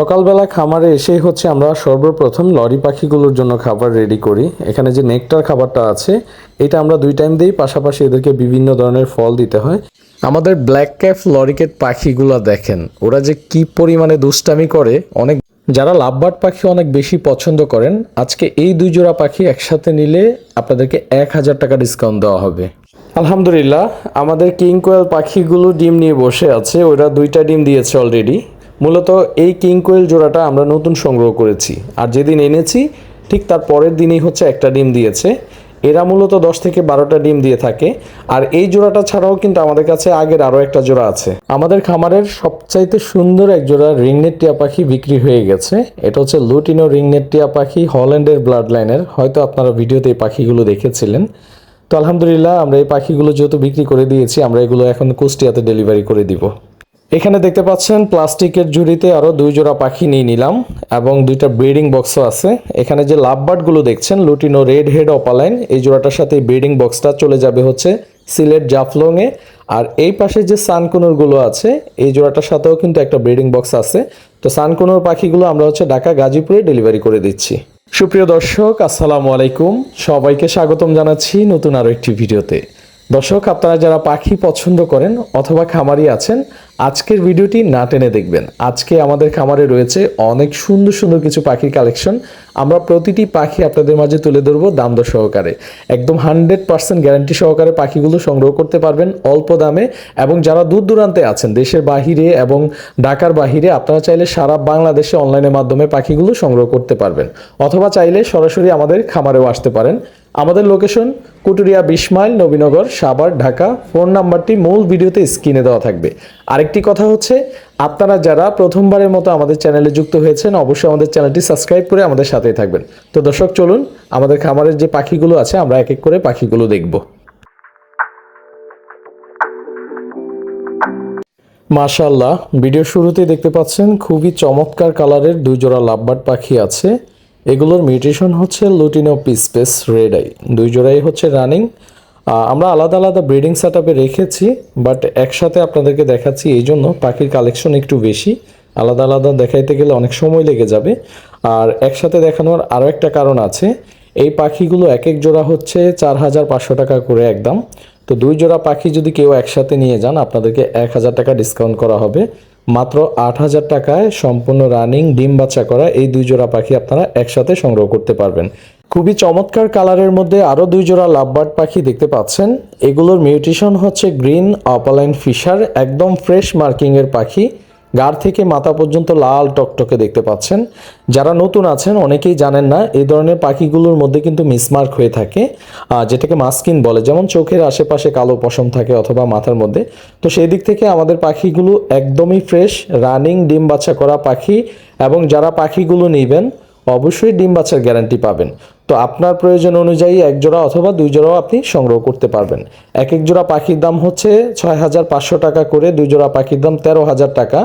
সকালবেলা খামারে এসেই হচ্ছে আমরা সর্বপ্রথম লরি পাখিগুলোর জন্য খাবার রেডি করি। এখানে যে নেকটার খাবারটা আছে, এটা আমরা দুই টাইম দিই। পাশাপাশি এদেরকে বিভিন্ন ধরনের ফল দিতে হয়। আমাদের ব্ল্যাক ক্যাফ লরিকেট পাখিগুলো দেখেন, ওরা যে কি পরিমাণে দুষ্টামি করে, অনেক যারা লাভবার্ড পাখি অনেক বেশি পছন্দ করেন, আজকে এই দুই জোড়া পাখি একসাথে নিলে আপনাদেরকে এক হাজার টাকা ডিসকাউন্ট দেওয়া হবে। আলহামদুলিল্লাহ, আমাদের কিং কোয়েল পাখিগুলো ডিম নিয়ে বসে আছে, ওরা দুইটা ডিম দিয়েছে অলরেডি মূলত এই কিং কোয়েল জোড়াটা আমরা নতুন সংগ্রহ করেছি। আর যেদিন এনেছি, ঠিক তার পরের দিনই হচ্ছে একটা ডিম দিয়েছে। এরা মূলত দশ থেকে বারোটা ডিম দিয়ে থাকে। আর এই জোড়াটা ছাড়াও কিন্তু আমাদের কাছে আগের আরও একটা জোড়া আছে। আমাদের খামারের সবচাইতে সুন্দর এক জোড়া রিংনেট টিয়া পাখি বিক্রি হয়ে গেছে। এটা হচ্ছে লুটিনো রিংনেট টিয়া পাখি হল্যান্ডের ব্লাড লাইনের হয়তো আপনারা ভিডিওতে এই পাখিগুলো দেখেছিলেন। তো আলহামদুলিল্লাহ আমরা এই পাখিগুলো যেহেতু বিক্রি করে দিয়েছি, আমরা এগুলো এখন কুষ্টিয়াতে ডেলিভারি করে দিব। এখানে দেখতে পাচ্ছেন প্লাস্টিকের ঝুড়িতে আরও দুই জোড়া পাখি নিয়ে নিলাম এবং দুইটা ব্রিডিং বক্সও আছে। এখানে যে লাভবার্ডগুলো দেখছেন, লুটিনো রেড হেড অপালাইন, এই জোড়াটার সাথে ব্রিডিং বক্সটা চলে যাবে হচ্ছে সিলেট জাফলংয়ে। আর এই পাশে যে সানকুনুরগুলো আছে, এই জোড়াটার সাথেও কিন্তু একটা ব্রিডিং বক্স আছে। তো সানকুনুর পাখিগুলো আমরা হচ্ছে ঢাকা গাজীপুরে ডেলিভারি করে দিচ্ছি। সুপ্রিয় দর্শক, আসসালামু আলাইকুম। সবাইকে স্বাগতম জানাচ্ছি নতুন আরও একটি ভিডিওতে। দর্শক, আপনারা যারা পাখি পছন্দ করেন অথবা খামারি আছেন আজকের ভিডিওটি না টেনে দেখবেন। আজকে আমাদের খামারে রয়েছে অনেক সুন্দর সুন্দর কিছু পাখির কালেকশন। আমরা প্রতিটি পাখি আপনাদের মাঝে তুলে ধরবো দাম দর সহকারে। একদম হান্ড্রেড পার্সেন্ট গ্যারান্টি সহকারে পাখিগুলো সংগ্রহ করতে পারবেন অল্প দামে। এবং যারা দূর দূরান্তে আছেন, দেশের বাহিরে এবং ঢাকার বাহিরে, আপনারা চাইলে সারা বাংলাদেশে অনলাইনের মাধ্যমে পাখিগুলো সংগ্রহ করতে পারবেন। অথবা চাইলে সরাসরি আমাদের খামারেও আসতে পারেন। আমাদের লোকেশন কুটুরিয়া বিশ মাইল, নবীনগর, সাভার, ঢাকা। ফোন নাম্বারটি মূল ভিডিওতে স্ক্রিনে দেওয়া থাকবে। আরেকটি কথা হচ্ছে, আপনারা যারা প্রথমবারের মতো আমাদের চ্যানেলে যুক্ত হয়েছেন, অবশ্যই আমাদের চ্যানেলটি সাবস্ক্রাইব করে আমাদের সাথেই থাকবেন। তো দর্শক, চলুন, আমাদের খামারের যে পাখিগুলো আছে, আমরা এক এক করে পাখিগুলো দেখব। মাশাল্লাহ ভিডিও শুরুতেই দেখতে পাচ্ছেন, খুবই চমৎকার কালারের দুই জোড়া লাভবার্ড পাখি আছে। এগুলোর মিউটেশন হচ্ছে লুটিনো পিসপেস রেড আই। দুই জোড়াই হচ্ছে রানিং আমরা আলাদা আলাদা ব্রিডিং সেট রেখেছি বাট একসাথে আপনাদেরকে দেখাচ্ছি এই জন্য পাখির কালেকশন একটু বেশি। আলাদা আলাদা দেখাইতে গেলে অনেক সময় লেগে যাবে। আর একসাথে দেখানোর আরও একটা কারণ আছে, এই পাখিগুলো এক এক জোড়া হচ্ছে চার হাজার পাঁচশো টাকা করে একদম। তো দুই জোড়া পাখি যদি কেউ একসাথে নিয়ে যান, আপনাদেরকে এক হাজার টাকা ডিসকাউন্ট করা হবে। মাত্র আট হাজার টাকায় সম্পূর্ণ রানিং ডিম বাচ্চা করা এই দুই জোড়া পাখি আপনারা একসাথে সংগ্রহ করতে পারবেন। খুবই চমৎকার কালারের মধ্যে আরও দুই জোড়া লাভবার্ড পাখি দেখতে পাচ্ছেন। এগুলোর মিউটেশন হচ্ছে গ্রিন, অপালাইন ফিশার, একদম ফ্রেশ মার্কিংয়ের পাখি। গার থেকে মাথা পর্যন্ত লাল টকটকে দেখতে পাচ্ছেন। যারা নতুন আছেন, অনেকেই জানেন না, এই ধরনের পাখিগুলোর মধ্যে কিন্তু মিসমার্ক হয়ে থাকে যেটাকে মাস্কিন বলে। যেমন চোখের আশেপাশে কালো পশম থাকে অথবা মাথার মধ্যে। তো সেই দিক থেকে আমাদের পাখিগুলো একদমই ফ্রেশ, রানিং ডিম বাচ্চা করা পাখি এবং যারা পাখিগুলো নেবেন, অবশ্যই ডিম বাচ্চার গ্যারান্টি পাবেন। তো আপনার প্রয়োজন অনুযায়ী এক জোড়া অথবা দুই জোড়াও আপনি সংগ্রহ করতে পারবেন। এক এক জোড়া পাখির দাম হচ্ছে ছয় হাজার পাঁচশো টাকা করে, দুই জোড়া পাখির দাম তেরো হাজার টাকা।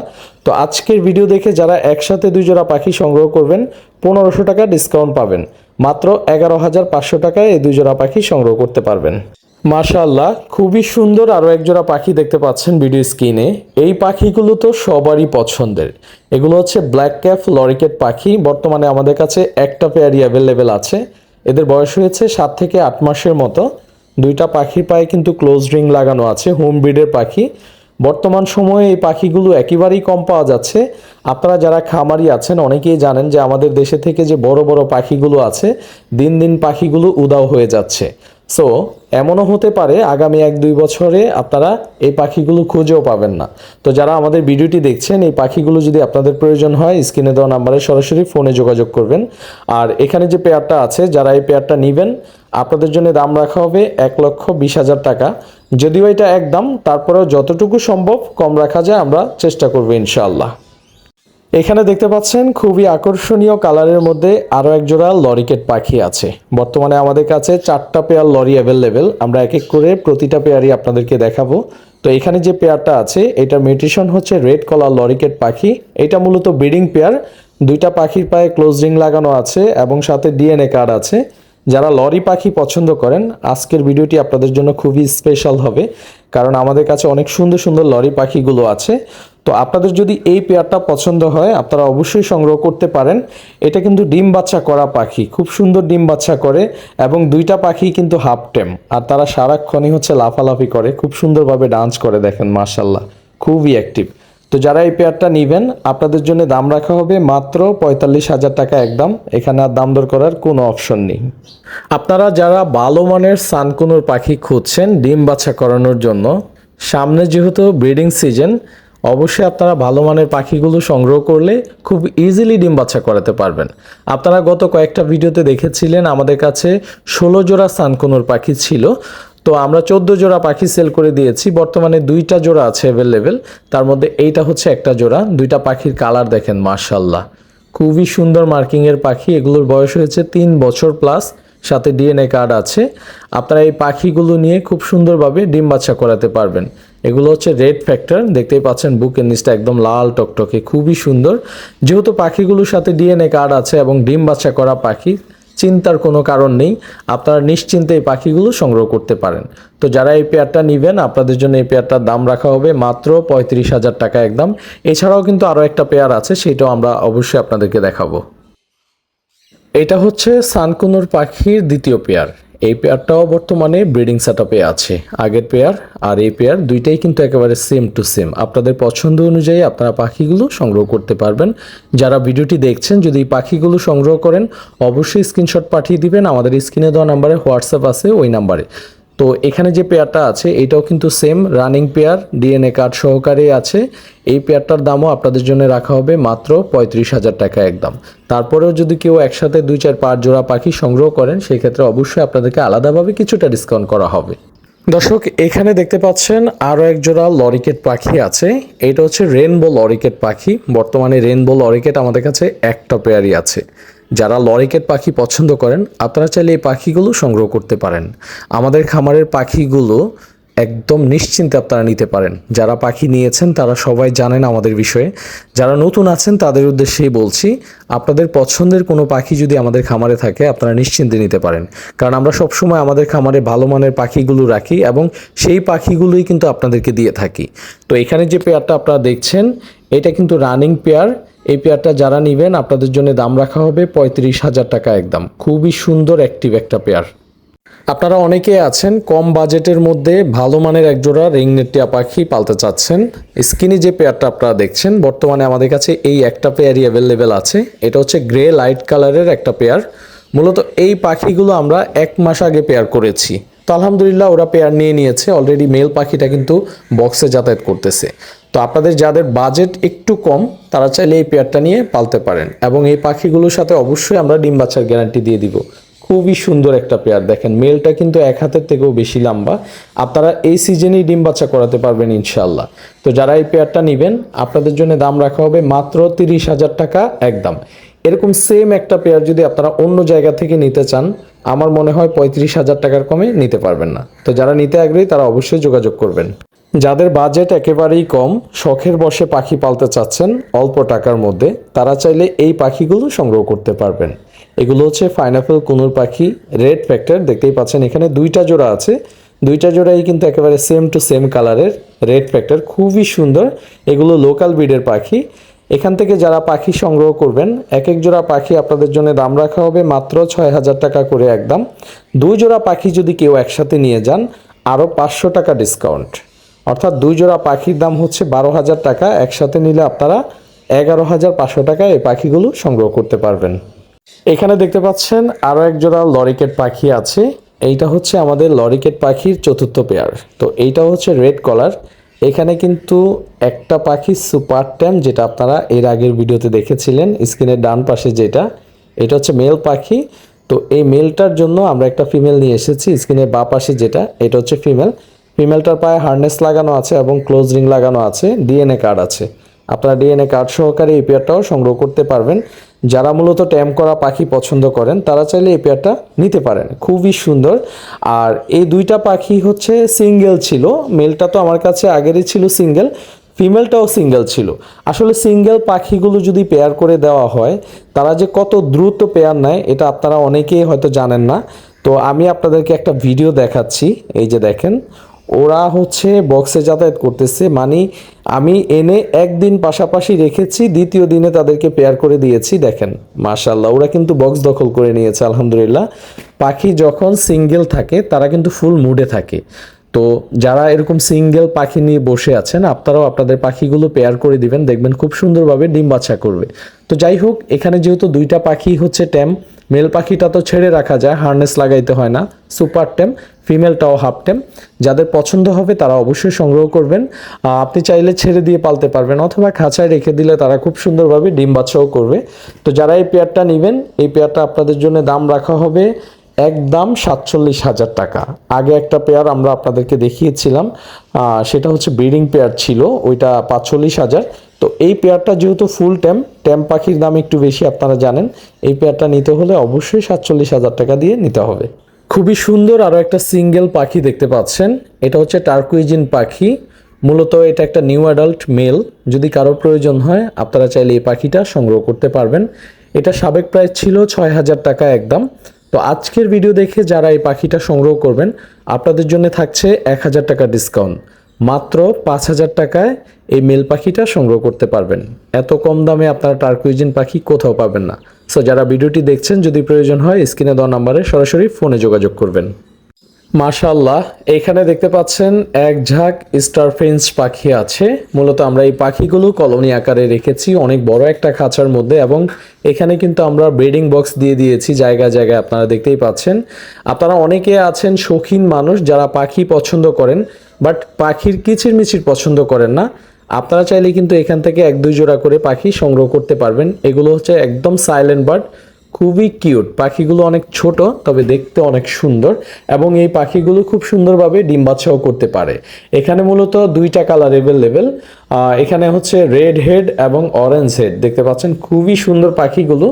তো আজকের ভিডিও দেখে যারা একসাথে দুই জোড়া পাখি সংগ্রহ করবেন, পনেরোশো টাকা ডিসকাউন্ট পাবেন। মাত্র এগারো হাজার পাঁচশো টাকায় এই দুই জোড়া পাখি সংগ্রহ করতে পারবেন। মাশাআল্লাহ, খুবই সুন্দর আরও একজোড়া পাখি দেখতে পাচ্ছেন ভিডিও স্ক্রিনে। এই পাখিগুলো তো সবারই পছন্দের। এগুলো হচ্ছে ব্ল্যাক ক্যাপ লরিকেট পাখি। বর্তমানে আমাদের কাছে একটা পেয়ারই অ্যাভেলেবেল আছে। এদের বয়স হয়েছে সাত থেকে আট মাসের মতো। দুইটা পাখির পায়ে কিন্তু ক্লোজ রিং লাগানো আছে হোম ব্রিডের পাখি। বর্তমান সময়ে এই পাখিগুলো একেবারেই কম পাওয়া যাচ্ছে। আপনারা যারা খামারি আছেন, অনেকেই জানেন যে আমাদের দেশে থেকে যে বড় বড় পাখিগুলো আছে, দিন দিন পাখিগুলো উদাও হয়ে যাচ্ছে। সো এমনও হতে পারে আগামী এক দুই বছরে আপনারা এই পাখিগুলো খুঁজেও পাবেন না। তো যারা আমাদের ভিডিওটি দেখছেন, এই পাখিগুলো যদি আপনাদের প্রয়োজন হয়, স্ক্রিনে দেওয়া নাম্বারে সরাসরি ফোনে যোগাযোগ করবেন। আর এখানে যে পেয়ারটা আছে, যারা এই পেয়ারটা নেবেন, আপনাদের জন্য দাম রাখা হবে এক লক্ষ বিশ হাজার টাকা। যদিও এটা একদম, তারপরেও যতটুকু সম্ভব কম রাখা যায়, আমরা চেষ্টা করব ইনশাআল্লাহ। এখানে দেখতে পাচ্ছেন খুবই আকর্ষণীয় কালারের মধ্যে আরও এক জোড়া লরিকেট পাখি আছে। বর্তমানে আমাদের কাছে চারটা পেয়ার লরি অ্যাভেলেবেল আমরা এক এক করে প্রতিটা পেয়ারই আপনাদেরকে দেখাবো। তো এখানে যে পেয়ারটা আছে এটা মিউটেশন হচ্ছে রেড কলার লরিকেট পাখি। এটা মূলত ব্রিডিং পেয়ার। দুইটা পাখির পায়ে ক্লোজ রিং লাগানো আছে এবং সাথে ডিএনএ কার্ড আছে। যারা লরি পাখি পছন্দ করেন, আজকের ভিডিওটি আপনাদের জন্য খুবই স্পেশাল হবে। কারণ আমাদের কাছে অনেক সুন্দর সুন্দর লরি পাখিগুলো আছে। তো আপনাদের যদি এই পেয়ারটা পছন্দ হয়, আপনারা অবশ্যই সংগ্রহ করতে পারেন। এটা কিন্তু ডিম বাচ্চা করা পাখি, খুব সুন্দর ডিম বাচ্চা করে এবং দুইটা পাখি কিন্তু হাফ টেম। আর তারা সারাক্ষণই হচ্ছে লাফালাফি করে, খুব সুন্দরভাবে ডান্স করে দেখেন মার্শাল্লাহ খুবই অ্যাক্টিভ তো যারা এই পেয়ারটা নেবেন, আপনাদের জন্য দাম রাখা হবে মাত্র পঁয়তাল্লিশ হাজার টাকা একদম। এখানে আর দাম দর করার কোনো অপশন নেই। আপনারা যারা ভালো মানের সানকুনোর পাখি খুঁজছেন ডিম বাচ্চা করানোর জন্য, সামনে যেহেতু ব্রিডিং সিজন অবশ্যই আপনারা ভালো মানের পাখিগুলো সংগ্রহ করলে খুব ইজিলি ডিম বাচ্চা করাতে পারবেন। আপনারা গত কয়েকটা ভিডিওতে দেখেছিলেন আমাদের কাছে ষোলো জোড়া সানকুনোর পাখি ছিল। তো আমরা চোদ্দ জোড়া পাখি সেল করে দিয়েছি। বর্তমানে দুইটা জোড়া আছে অ্যাভেলেবেল তার মধ্যে এইটা হচ্ছে একটা জোড়া। দুইটা পাখির কালার দেখেন মার্শাল্লাহ খুবই সুন্দর মার্কিংয়ের পাখি। এগুলোর বয়স হয়েছে তিন বছর প্লাস সাথে ডিএনএ কার্ড আছে। আপনারা এই পাখিগুলো নিয়ে খুব সুন্দরভাবে ডিম বাচ্চা করাতে পারবেন। এগুলো হচ্ছে রেড ফ্যাক্টর দেখতেই পাচ্ছেন বুকের নিচটা একদম লাল টকটকে, খুবই সুন্দর। যেহেতু পাখিগুলোর সাথে ডিএনএ কার্ড আছে এবং ডিম বাচ্চা করা পাখি, চিন্তার কোনো কারণ নেই, আপনারা নিশ্চিন্তে এই পাখিগুলো সংগ্রহ করতে পারেন। তো যারা এই পেয়ারটা নেবেন, আপনাদের জন্য এই পেয়ারটার দাম রাখা হবে মাত্র পঁয়ত্রিশ হাজার টাকা একদম। এছাড়াও কিন্তু আরও একটা পেয়ার আছে, সেটাও আমরা অবশ্যই আপনাদেরকে দেখাবো। এটা হচ্ছে সানকুনুর পাখির দ্বিতীয় পেয়ার এই পেয়ারটাও বর্তমানে ব্রিডিং সেটআপে আছে। আগের পেয়ার আর এই পেয়ার দুইটাই কিন্তু একেবারে সেম টু সেম আপনাদের পছন্দ অনুযায়ী আপনারা পাখিগুলো সংগ্রহ করতে পারবেন। যারা ভিডিওটি দেখছেন, যদি পাখিগুলো সংগ্রহ করেন, অবশ্যই স্ক্রিনশট পাঠিয়ে দিবেন। আমাদের স্ক্রিনে দেওয়া নাম্বারে হোয়াটসঅ্যাপ আছে, ওই নাম্বারে তো এখানে যে পেয়ারটা আছে, এটাও কিন্তু same running pair DNA card সহকারে আছে। এই পেয়ারটার দামও আপনাদের জন্য রাখা হবে মাত্র পঁয়ত্রিশ হাজার টাকা একদম। তারপরেও যদি কেউ একসাথে দুই, চার পাঁচ জোড়া পাখি সংগ্রহ করেন সেই ক্ষেত্রে অবশ্যই আপনাদেরকে আলাদাভাবে কিছুটা ডিসকাউন্ট করা হবে। দর্শক, এখানে দেখতে পাচ্ছেন আরও এক জোড়া লরিকেট পাখি আছে। এটা হচ্ছে রেনবো লরিকেট পাখি। বর্তমানে রেনবো লরিকেট আমাদের কাছে একটা পেয়ারই আছে। যারা লরিকেট পাখি পছন্দ করেন, আপনারা চাইলে এই পাখিগুলো সংগ্রহ করতে পারেন। আমাদের খামারের পাখিগুলো একদম নিশ্চিন্তে আপনারা নিতে পারেন। যারা পাখি নিয়েছেন, তারা সবাই জানেন আমাদের বিষয়ে। যারা নতুন আছেন, তাদের উদ্দেশ্যেই বলছি, আপনাদের পছন্দের কোনো পাখি যদি আমাদের খামারে থাকে, আপনারা নিশ্চিন্তে নিতে পারেন। কারণ আমরা সবসময় আমাদের খামারে ভালো মানের পাখিগুলো রাখি এবং সেই পাখিগুলোই কিন্তু আপনাদেরকে দিয়ে থাকি। তো এখানে যে পেয়ারটা আপনারা দেখছেন, এটা কিন্তু রানিং পেয়ার। এই পেয়ারটা যারা নেবেন, আপনাদের জন্য দাম রাখা হবে পঁয়ত্রিশ হাজার টাকা একদম। খুবই সুন্দর অ্যাক্টিভ একটা পেয়ার আপনারা অনেকে আছেন, কম বাজেটের মধ্যে ভালো মানের একজোড়া রিংনেট টিয়া পাখি পালতে চাচ্ছেন। স্কিনি যে পেয়ারটা আপনারা দেখছেন, বর্তমানে আমাদের কাছে এই একটা পেয়ারই অ্যাভেলেবেল আছে। এটা হচ্ছে গ্রে লাইট কালারের একটা পেয়ার মূলত এই পাখিগুলো আমরা এক মাস আগে পেয়ার করেছি। তো আলহামদুলিল্লাহ ওরা পেয়ার নিয়ে নিয়েছে। অলরেডি মেল পাখিটা কিন্তু বক্সে যাতায়াত করতেছে। তো আপনাদের যাদের বাজেট একটু কম, তারা চাইলে এই পেয়ারটা নিয়ে পালতে পারেন। এবং এই পাখিগুলোর সাথে অবশ্যই আমরা ডিম বাচ্চার গ্যারান্টি দিয়ে দিব। খুবই সুন্দর একটা পেয়ার, দেখেন মেলটা কিন্তু এক হাতের থেকেও বেশি লম্বা। আপনারা এই সিজনেই ডিম বাচ্চা করাতে পারবেন ইনশাল্লাহ তো যারা এই পেয়ারটা নেবেন, আপনাদের জন্য দাম রাখা হবে মাত্র তিরিশ হাজার টাকা একদম। এরকম সেম একটা পেয়ার যদি আপনারা অন্য জায়গা থেকে নিতে চান, আমার মনে হয় পঁয়ত্রিশ হাজার টাকার কমে নিতে পারবেন না। তো যারা নিতে আগ্রহী, তারা অবশ্যই যোগাযোগ করবেন। যাদের বাজেট একেবারেই কম, শখের বসে পাখি পালতে চাচ্ছেন, অল্প টাকার মধ্যে তারা চাইলে এই পাখিগুলো সংগ্রহ করতে পারবেন। এগুলো হচ্ছে ফাইনাপেল কুনুর পাখি, রেড ফ্যাক্টর, দেখতেই পাচ্ছেন এখানে দুইটা জোড়া আছে। দুইটা জোড়াই কিন্তু একেবারে সেম টু সেম কালারের রেড ফ্যাক্টর, খুবই সুন্দর। এগুলো লোকাল ব্রিডের পাখি। এখান থেকে যারা পাখি সংগ্রহ করবেন এক এক জোড়া পাখি আপনাদের জন্য দাম রাখা হবে মাত্র ছয় হাজার টাকা করে একদম। দুই জোড়া পাখি যদি কেউ একসাথে নিয়ে যান, আরও পাঁচশো টাকা ডিসকাউন্ট অর্থাৎ দুই জোড়া পাখির দাম হচ্ছে বারো হাজার টাকা। একসাথে নিলে আপনারা এগারো হাজার পাঁচশো টাকায় এই পাখিগুলো সংগ্রহ করতে পারবেন। এখানে দেখতে পাচ্ছেন আরও এক জোড়া লরিকেট পাখি আছে। এইটা হচ্ছে আমাদের লরিকেট পাখির চতুর্থ পেয়ার। তো এইটা হচ্ছে রেড কলার। এখানে কিন্তু একটা পাখি সুপার ট্যাম যেটা আপনারা এর আগের ভিডিওতে দেখেছিলেন, স্ক্রিনের ডান পাশে যেটা। এটা হচ্ছে মেল পাখি। তো এই মেলটার জন্য আমরা একটা ফিমেল নিয়ে এসেছি, স্ক্রিনের বা পাশে যেটা, এটা হচ্ছে ফিমেল। ফিমেলটার পায়ে হার্নেস লাগানো আছে এবং ক্লোজ রিং লাগানো আছে ডিএনএ কার্ড আছে। আপনারা ডিএনএ কার্ড সহকারে এই পেয়ারটাও সংগ্রহ করতে পারবেন। যারা মূলত ট্যাম করা পাখি পছন্দ করেন, তারা চাইলে এই পেয়ারটা নিতে পারেন। খুবই সুন্দর। আর এই দুইটা পাখি হচ্ছে সিঙ্গেল ছিল। মেলটা তো আমার কাছে আগেরই ছিল সিঙ্গেল ফিমেলটাও সিঙ্গেল ছিল। আসলে সিঙ্গেল পাখিগুলো যদি পেয়ার করে দেওয়া হয়, তারা যে কত দ্রুত পেয়ার নেয়, এটা আপনারা অনেকেই হয়তো জানেন না। তো আমি আপনাদেরকে একটা ভিডিও দেখাচ্ছি। এই যে দেখেন ওরা হচ্ছে বক্সে যাতায়াত করতেছে। মানে আমি এনে একদিন পাশাপাশি রেখেছি, দ্বিতীয় দিনে তাদেরকে পেয়ার করে দিয়েছি, দেখেন। মাশাল্লাহ ওরা কিন্তু বক্স দখল করে নিয়েছে, আলহামদুলিল্লাহ। পাখি যখন সিঙ্গেল থাকে, তারা কিন্তু ফুল মুডে থাকে। তো যারা এরকম সিঙ্গেল পাখি নিয়ে বসে আছেন, আপনারাও আপনাদের পাখিগুলো পেয়ার করে দিবেন, দেখবেন খুব সুন্দরভাবে ডিম বাছা করবে। তো যাই হোক, এখানে যেহেতু দুইটা পাখি হচ্ছে ট্যাম মেল পাখিটা তো ছেড়ে রাখা যায় হার্নেস লাগাইতে হয় না সুপার টেম ফিমেলটাও হাফ টেম যাদের পছন্দ হবে তারা অবশ্যই সংগ্রহ করবেন। আপনি চাইলে ছেড়ে দিয়ে পালতে পারবেন অথবা খাঁচায় রেখে দিলে তারা খুব সুন্দরভাবে ডিম বাচ্চাও করবে। তো যারা এই পেয়ারটা নেবেন, এই পেয়ারটা আপনাদের জন্য দাম রাখা হবে একদম সাতচল্লিশ হাজার টাকা। আগে একটা পেয়ার আমরা আপনাদেরকে দেখিয়েছিলাম সেটা হচ্ছে ব্রিডিং পেয়ার ছিল, ওইটা পাঁচচল্লিশ হাজার। তো এই পেয়ারটা যেহেতু ফুল ট্যাম ট্যাম পাখির দাম একটু বেশি, আপনারা জানেন, এই পেয়ারটা নিতে হলে অবশ্যই সাতচল্লিশ হাজার টাকা দিয়ে নিতে হবে। খুবই সুন্দর আরও একটা সিঙ্গেল পাখি দেখতে পাচ্ছেন। এটা হচ্ছে টার্কুইজিন পাখি। মূলত এটা একটা নিউ অ্যাডাল্ট মেল। যদি কারও প্রয়োজন হয়, আপনারা চাইলে এই পাখিটা সংগ্রহ করতে পারবেন। এটা সাবেক প্রাইস ছিল ছয় হাজার টাকা একদম। তো আজকের ভিডিও দেখে যারা এই পাখিটা সংগ্রহ করবেন, আপনাদের জন্য থাকছে এক হাজার টাকা ডিসকাউন্ট। মাত্র পাঁচ হাজার টাকায় এই মেল পাখিটা সংগ্রহ করতে পারবেন। এত কম দামে আপনারা টার্কুইজিন পাখি কোথাও পাবেন না। সো যারা ভিডিওটি দেখছেন, যদি প্রয়োজন হয়, স্ক্রিনে দেওয়া নাম্বারে সরাসরি ফোনে যোগাযোগ করবেন। মাশাল্লাহ এখানে দেখতে পাচ্ছেন এক ঝাঁক স্টার ফ্রেঞ্চ পাখি আছে। মূলত আমরা এই পাখিগুলো কলোনি আকারে রেখেছি, অনেক বড় একটা খাঁচার মধ্যে এবং এখানে কিন্তু আমরা ব্রিডিং বক্স দিয়ে দিয়েছি জায়গা জায়গায় আপনারা দেখতেই পাচ্ছেন। আপনারা অনেকে আছেন শৌখিন মানুষ যারা পাখি পছন্দ করেন বাট পাখির কিচিরমিচির পছন্দ করেন না। আপনারা চাইলে কিন্তু এখান থেকে এক দুই জোড়া করে পাখি সংগ্রহ করতে পারবেন। এগুলো হচ্ছে একদম সাইলেন্ট বার্ড খুবই কিউট পাখিগুলো অনেক ছোট, তবে দেখতে অনেক সুন্দর এবং এই পাখিগুলো খুব সুন্দরভাবে ডিম বাচ্চাও করতে পারে। এখানে মূলত দুইটা কালার অ্যাভেলেবেল এখানে হচ্ছে রেড হেড এবং অরেঞ্জ হেড দেখতে পাচ্ছেন, খুবই সুন্দর পাখিগুলো।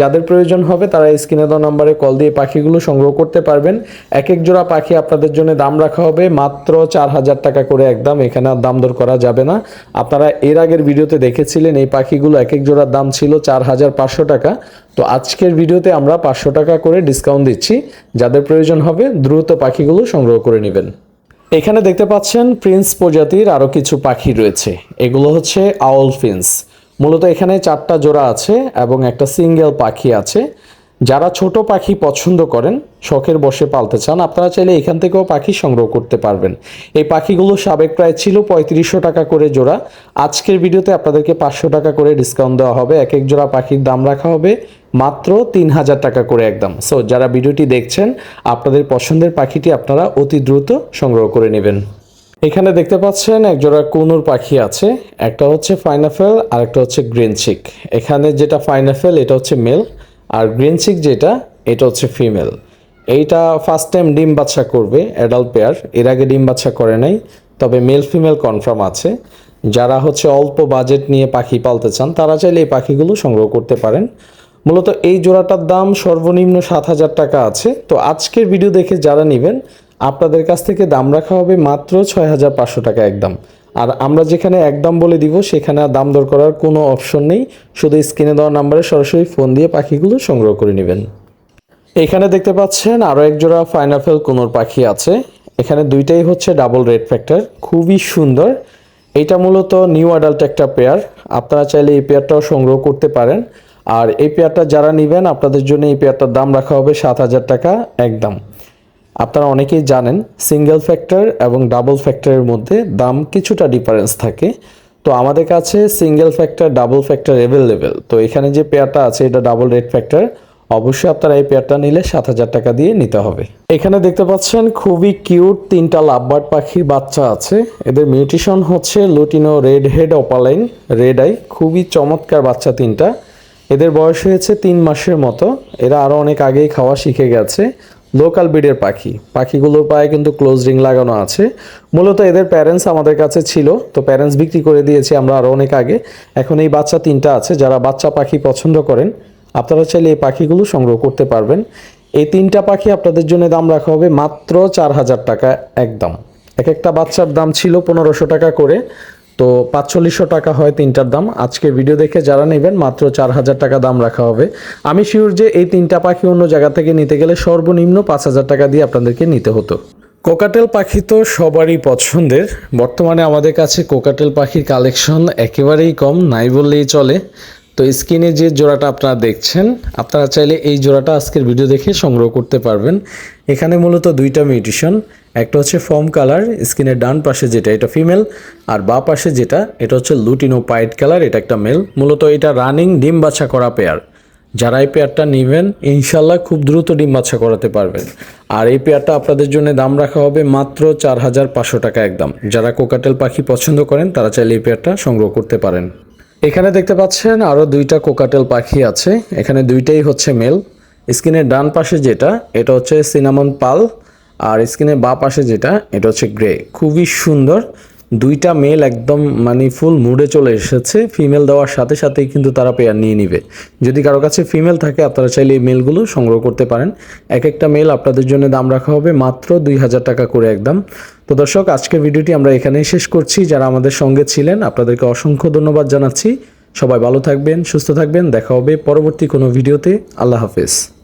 যাদের প্রয়োজন হবে, তারা স্ক্রিনে দেওয়া নাম্বারে কল দিয়ে পাখিগুলো সংগ্রহ করতে পারবেন। এক এক জোড়া পাখি আপনাদের জন্য দাম রাখা হবে, মাত্র চার হাজার টাকা করে একদম। এখানে আর দাম দর করা যাবে না। আপনারা এর আগের ভিডিওতে দেখেছিলেন, এই পাখিগুলো এক এক জোড়ার দাম ছিল চার হাজার পাঁচশো টাকা। তো আজকের ভিডিওতে আমরা পাঁচশো টাকা করে ডিসকাউন্ট দিচ্ছি। যাদের প্রয়োজন হবে, দ্রুত পাখিগুলো সংগ্রহ করে নেবেন। এখানে দেখতে পাচ্ছেন প্রিন্স প্রজাতির আরও কিছু পাখি রয়েছে। এগুলো হচ্ছে আউল ফিন্স। মূলত এখানে চারটা জোড়া আছে এবং একটা সিঙ্গেল পাখি আছে। যারা ছোট পাখি পছন্দ করেন, শখের বসে পালতে চান, আপনারা চাইলে এখান থেকেও পাখি সংগ্রহ করতে পারবেন। এই পাখিগুলো সাবেক প্রায় ছিল পঁয়ত্রিশশো টাকা করে জোড়া। আজকের ভিডিওতে আপনাদেরকে পাঁচশো টাকা করে ডিসকাউন্ট দেওয়া হবে। এক এক জোড়া পাখির দাম রাখা হবে মাত্র তিন হাজার টাকা করে একদম। সো যারা ভিডিওটি দেখছেন, আপনাদের পছন্দের পাখিটি আপনারা অতি দ্রুত সংগ্রহ করে নেবেন। এখানে দেখতে পাচ্ছেন এক জোড়া কোনুর পাখি আছে, একটা হচ্ছে ফাইনাফেল আর একটা হচ্ছে গ্রিন চিক। এখানে যেটা ফাইনাফেল এটা হচ্ছে মেল, আর গ্রিন চিক যেটা, এটা হচ্ছে ফিমেল। এইটা ফার্স্ট টাইম ডিম বাচ্চা করবে অ্যাডাল্ট পেয়ার এর আগে ডিম বাচ্চা করে নাই, তবে মেল ফিমেল কনফার্ম আছে। যারা হচ্ছে অল্প বাজেট নিয়ে পাখি পালতে চান, তারা চাইলে এই পাখিগুলো সংগ্রহ করতে পারেন। মূলত এই জোড়াটার দাম সর্বনিম্ন সাত হাজার টাকা আছে। তো আজকের ভিডিও দেখে যারা নেবেন, আপনাদের কাছ থেকে দাম রাখা হবে মাত্র ছয় হাজার পাঁচশো টাকা একদম। আর আমরা যেখানে একদম বলে দিব, সেখানে আর দাম দর করার কোনো অপশন নেই। শুধু স্ক্রিনে দেওয়া নাম্বারে সরাসরি ফোন দিয়ে পাখিগুলো সংগ্রহ করে নেবেন। এখানে দেখতে পাচ্ছেন আরও এক জোড়া ফাইনাফেল কোনোর পাখি আছে। এখানে দুইটাই হচ্ছে ডাবল রেড ফ্যাক্টর খুবই সুন্দর। এটা মূলত নিউ অ্যাডাল্ট একটা পেয়ার আপনারা চাইলে এই পেয়ারটাও সংগ্রহ করতে পারেন। আর এই পেয়ারটা যারা নেবেন, আপনাদের জন্য এই পেয়ারটার দাম রাখা হবে সাত হাজার টাকা একদম। আপনারা অনেকেই জানেন সিঙ্গেল ফ্যাক্টর এবং ডাবল ফ্যাক্টরের মধ্যে দাম কিছুটা ডিফারেন্স থাকে। তো আমাদের কাছে single factor double factor available তো এখানে যে পেয়ারটা আছে, এটা ডাবল রেড ফ্যাক্টর অবশ্যই আপনারা এই পেয়ারটা নিলে সাত হাজার টাকা দিয়ে নিতে হবে। এখানে দেখতে পাচ্ছেন, খুবই কিউট তিনটা লাভবার্ড পাখির বাচ্চা আছে। এদের মিউটিশন হচ্ছে lutino red head opaline red eye খুবই চমৎকার বাচ্চা তিনটা। এদের বয়স হয়েছে তিন মাসের মতো। এরা আরও অনেক আগেই খাওয়া শিখে গেছে। লোকাল ব্রিডের পাখি। পাখিগুলোর পায়ে কিন্তু ক্লোজ রিং লাগানো আছে। মূলত এদের প্যারেন্টস আমাদের কাছে ছিল। তো প্যারেন্টস বিক্রি করে দিয়েছি আমরা আরও অনেক আগে। এখন এই বাচ্চা তিনটা আছে, যারা বাচ্চা পাখি পছন্দ করেন, আপনারা চাইলে এই পাখিগুলো সংগ্রহ করতে পারবেন। এই তিনটা পাখি আপনাদের জন্য দাম রাখা হবে মাত্র চার হাজার টাকা একদম। এক একটা বাচ্চার দাম ছিল পনেরোশো টাকা করে। তো পাঁচচল্লিশশো টাকা হয় তিনটার দাম। আজকে ভিডিও দেখে যারা নেবেন, মাত্র চার হাজার টাকা দাম রাখা হবে। আমি শিওর যে এই তিনটা পাখি অন্য জায়গা থেকে নিতে গেলে সর্বনিম্ন পাঁচ হাজার টাকা দিয়ে আপনাদেরকে নিতে হতো। কোকাটেল পাখি তো সবারই পছন্দের। বর্তমানে আমাদের কাছে কোকাটেল পাখির কালেকশন একেবারেই কম, নাই বললেই চলে। তো স্ক্রিনে যে জোড়াটা আপনারা দেখছেন, আপনারা চাইলে এই জোড়াটা আজকের ভিডিও দেখে সংগ্রহ করতে পারবেন। এখানে মূলত দুইটা মিউটিশন একটা হচ্ছে ফর্ম কালার স্ক্রিনের ডান পাশে যেটা এটা ফিমেল আর বা পাশে যেটা, এটা হচ্ছে লুটিনো পাইট কালার এটা একটা মেল মূলত এটা রানিং ডিম বাছা করা পেয়ার যারা এই পেয়ারটা নেবেন, ইনশাল্লাহ খুব দ্রুত ডিম বাচ্চা করাতে পারবেন। আর এই পেয়ারটা আপনাদের জন্য দাম রাখা হবে মাত্র চার হাজার পাঁচশো টাকা একদম। যারা কোকাটেল পাখি পছন্দ করেন, তারা চাইলে এই পেয়ারটা সংগ্রহ করতে পারেন। এখানে দেখতে পাচ্ছেন আরও দুইটা কোকাটেল পাখি আছে। এখানে দুইটাই হচ্ছে মেল। স্ক্রিনের ডান পাশে যেটা, এটা হচ্ছে সিনামন পাল, আর স্ক্রিনের বা পাশে যেটা, এটা হচ্ছে গ্রে। খুবই সুন্দর দুইটা মেল একদম মানে ফুল মুডে চলে এসেছে। ফিমেল দেওয়ার সাথে সাথেই কিন্তু তারা পেয়ার নিয়ে নিবে। যদি কারও কাছে ফিমেল থাকে, আপনারা চাইলে এই মেলগুলো সংগ্রহ করতে পারেন। এক একটা মেল আপনাদের জন্য দাম রাখা হবে মাত্র দুই হাজার টাকা করে একদম। তো দর্শক, আজকের ভিডিওটি আমরা এখানেই শেষ করছি। যারা আমাদের সঙ্গে ছিলেন, আপনাদেরকে অসংখ্য ধন্যবাদ জানাচ্ছি। সবাই ভালো থাকবেন, সুস্থ থাকবেন। দেখা হবে পরবর্তী কোনো ভিডিওতে। আল্লাহ হাফেজ।